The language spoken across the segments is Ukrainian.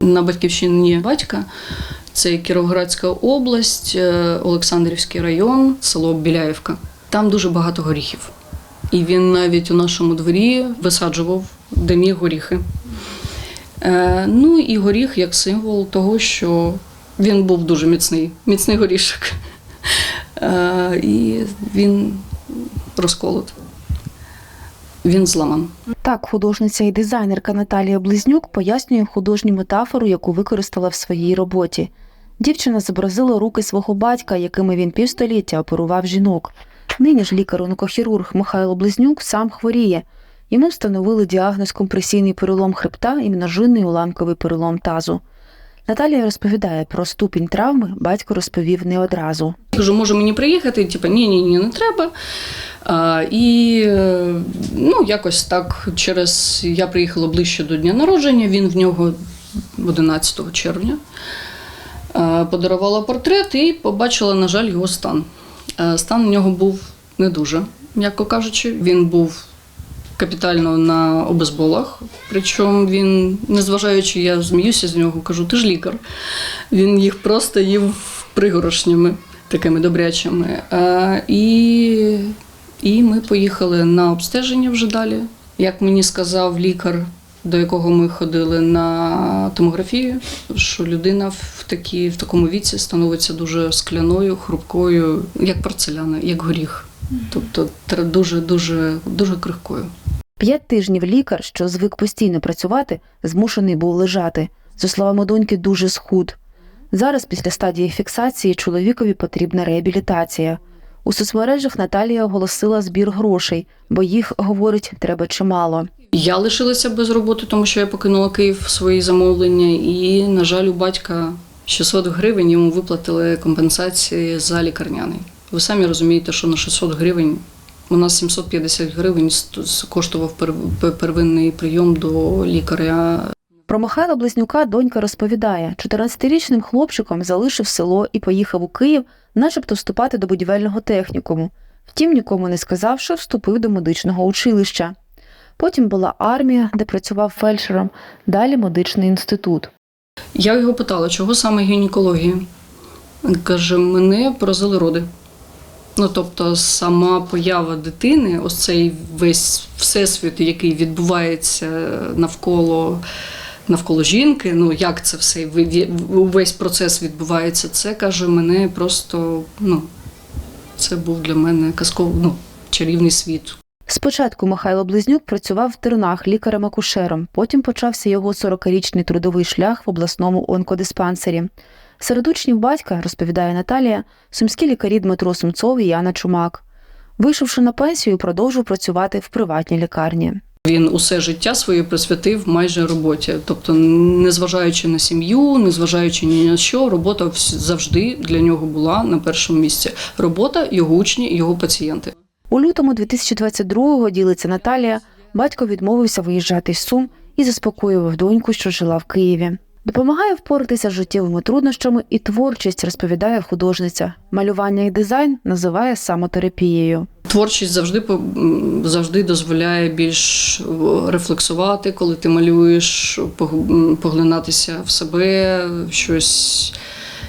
На батьківщині батька це Кіровоградська область, е, Олександрівський район, село Біляєвка. Там дуже багато горіхів. І він навіть у нашому дворі висаджував міг горіхи. Е, ну і горіх як символ того, що він був дуже міцний, міцний горішок. Е, і він розколот. Він зламан. Так, художниця і дизайнерка Наталія Близнюк пояснює художню метафору, яку використала в своїй роботі. Дівчина зобразила руки свого батька, якими він півстоліття оперував жінок. Нині ж лікар-онкохірург Михайло Близнюк сам хворіє. Йому встановили діагноз компресійний перелом хребта і множинний уламковий перелом тазу. Наталія розповідає про ступінь травми, батько розповів не одразу. Кажу, може мені приїхати? Типу, ні, ні, ні, не треба. А, і е, ну, якось так через я приїхала ближче до дня народження, він в нього 11 червня. Подарувала портрет і побачила, на жаль, його стан. Е, Стан у нього був не дуже, м'яко кажучи. Він був капітально на обезболах. Причому він, незважаючи, я зміюся з нього, кажу, ти ж лікар. Він їх просто їв пригорошнями, такими добрячими. Е, І, і ми поїхали на обстеження вже далі. Як мені сказав лікар, до якого ми ходили на томографію, що людина в, такі, в такому віці становиться дуже скляною, хрупкою, як порцеляна, як горіх. Тобто дуже, дуже, дуже крихкою. П'ять тижнів лікар, що звик постійно працювати, змушений був лежати. За словами доньки, дуже схуд. Зараз, після стадії фіксації, чоловікові потрібна реабілітація. У соцмережах Наталія оголосила збір грошей, бо їх, говорить, треба чимало. Я лишилася без роботи, тому що я покинула Київ свої замовлення, і, на жаль, у батька 600 гривень йому виплатили компенсації за лікарняний. Ви самі розумієте, що на 600 гривень у нас 750 гривень коштував пер- пер- первинний прийом до лікаря. Про Михайла Близнюка донька розповідає, 14-річним хлопчиком залишив село і поїхав у Київ, начебто вступати до будівельного технікуму. Втім, нікому не сказав, що вступив до медичного училища. Потім була армія, де працював фельдшером, далі медичний інститут. Я його питала, чого саме гінекологія? Каже, мене поразили роди. Ну, тобто, сама поява дитини, ось цей весь всесвіт, який відбувається навколо, навколо жінки, ну як це все, увесь процес відбувається, це каже, мене просто, ну, це був для мене казковий, ну, чарівний світ. Спочатку Михайло Близнюк працював в Тернах лікарем-акушером, потім почався його 40-річний трудовий шлях в обласному онкодиспансері. Серед учнів батька, розповідає Наталія, сумські лікарі Дмитро Сумцов і Яна Чумак. Вийшовши на пенсію, продовжив працювати в приватній лікарні. Він усе життя своє присвятив майже роботі. Тобто, незважаючи на сім'ю, незважаючи ні на що, робота завжди для нього була на першому місці. Робота, його учні, його пацієнти. У лютому 2022-го, ділиться Наталія, батько відмовився виїжджати з Сум і заспокоював доньку, що жила в Києві. Допомагає впоратися з життєвими труднощами і творчість, розповідає художниця. Малювання і дизайн називає самотерапією. Творчість завжди завжди дозволяє більш рефлексувати, коли ти малюєш, пог- поглинатися в себе, щось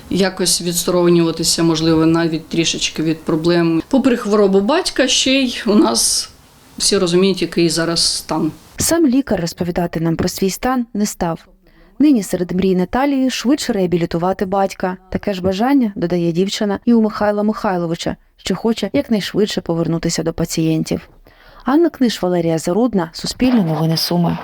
якось відсторонюватися, можливо, навіть трішечки від проблем. Попри хворобу батька, ще й у нас всі розуміють, який зараз стан. Сам лікар розповідати нам про свій стан не став. Нині серед мрій Наталії швидше реабілітувати батька. Таке ж бажання додає дівчина і у Михайла Михайловича, що хоче якнайшвидше повернутися до пацієнтів. Анна Книж, Валерія Зарудна, Суспільне новини Суми.